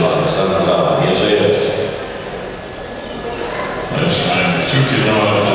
Pan, Santa Jerzy Jerski. Zaczynamy kciuki za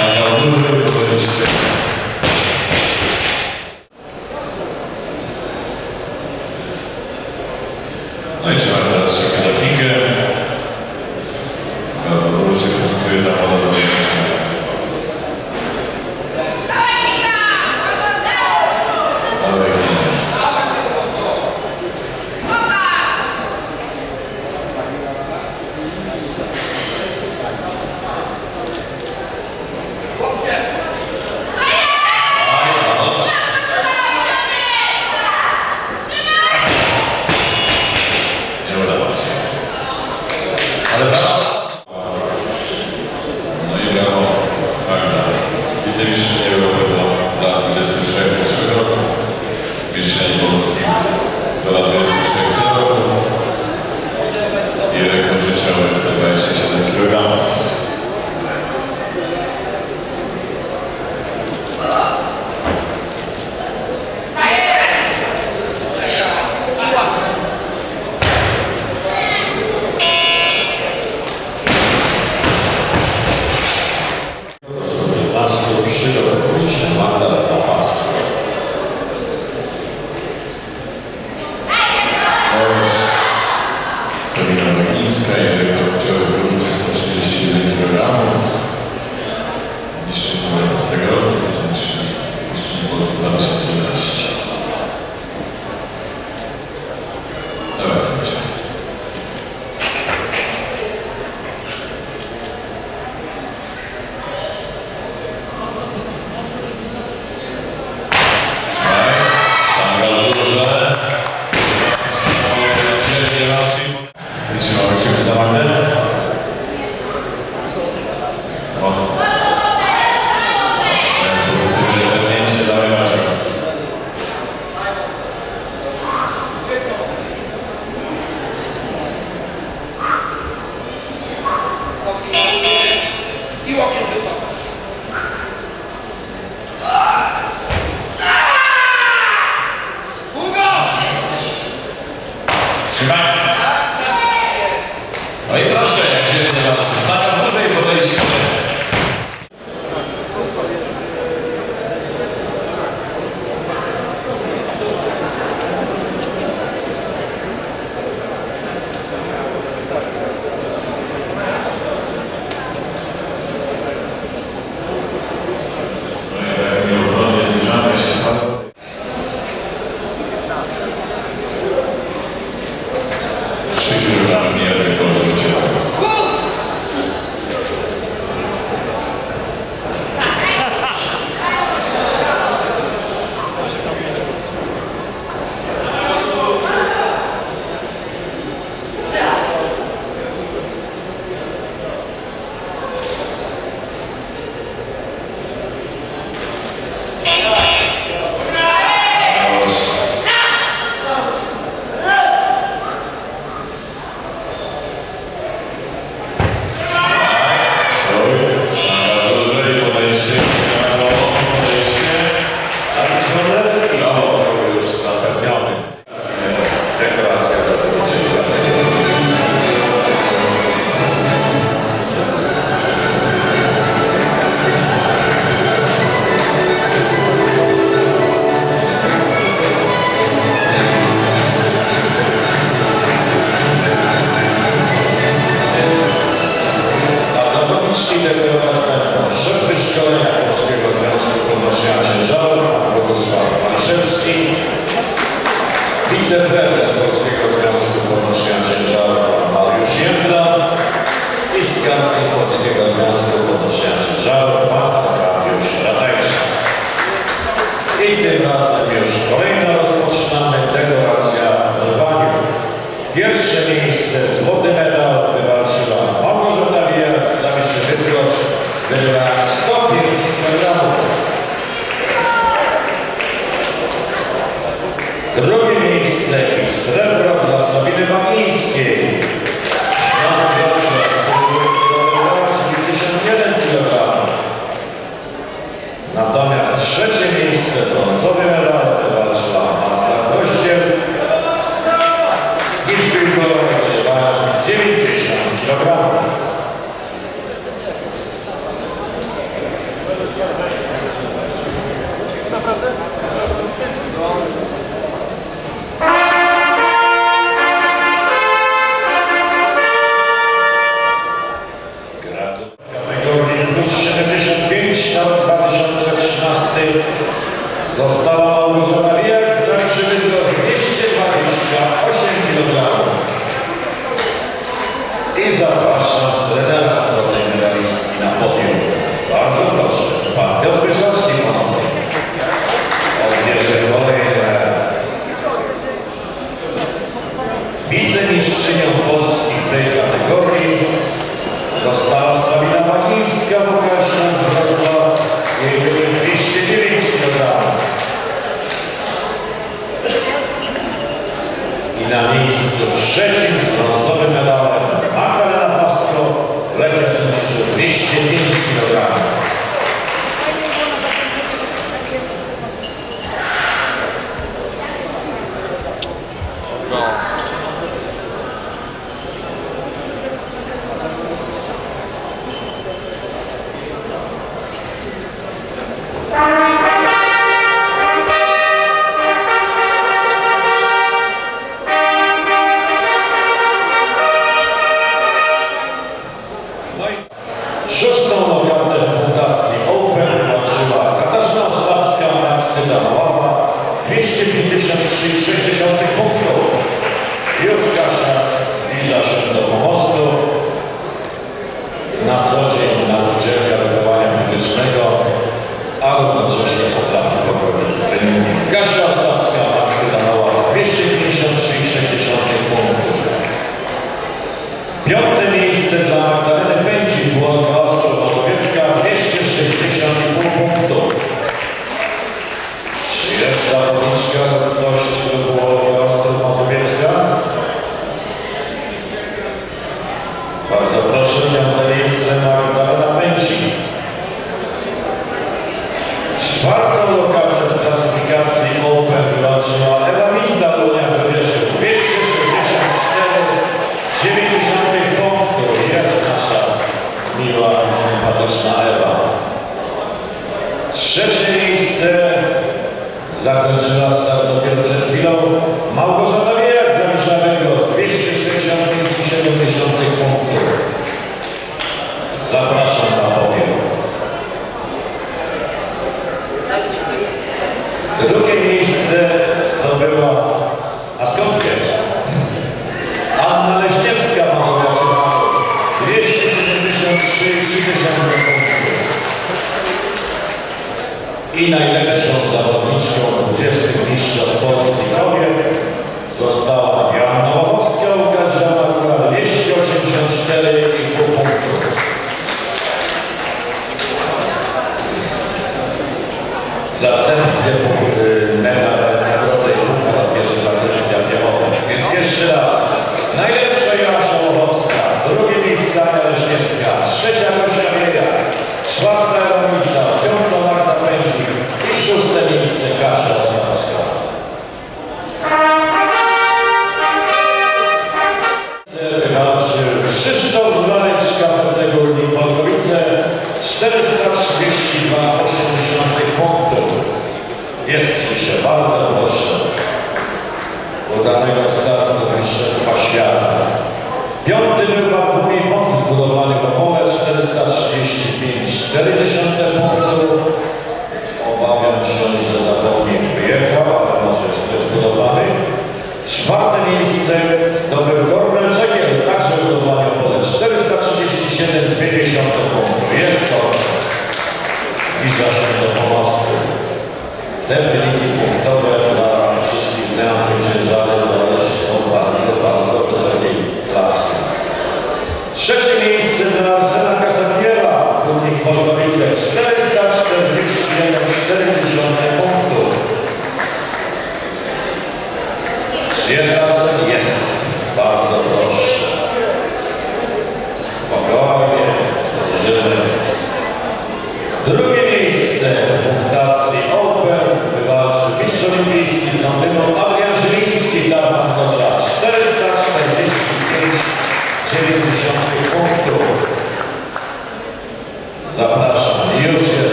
Cada um State 75, rok 2013 została Małgorzata Wijak z zakrzywy do 228 kg. Série.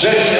Rzeźnia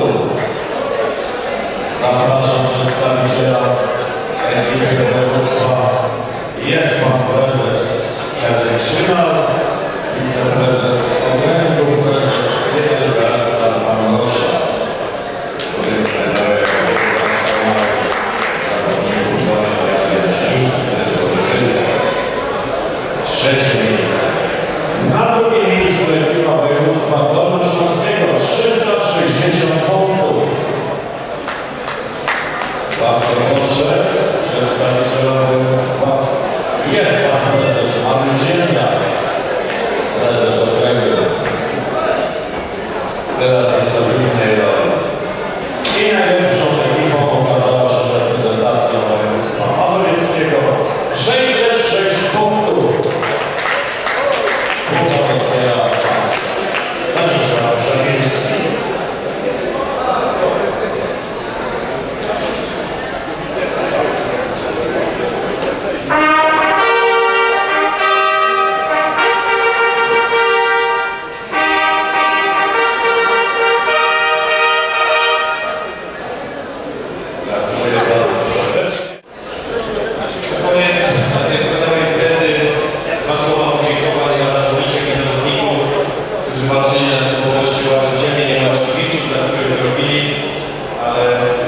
Zapraszam przedstawiciela ekipy województwa. Jest pan prezes Henryk Szynal, wiceprezes okręgu.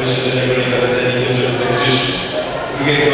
myślę, że nie byli zaleceni tym, żeby to gdzieś drugiego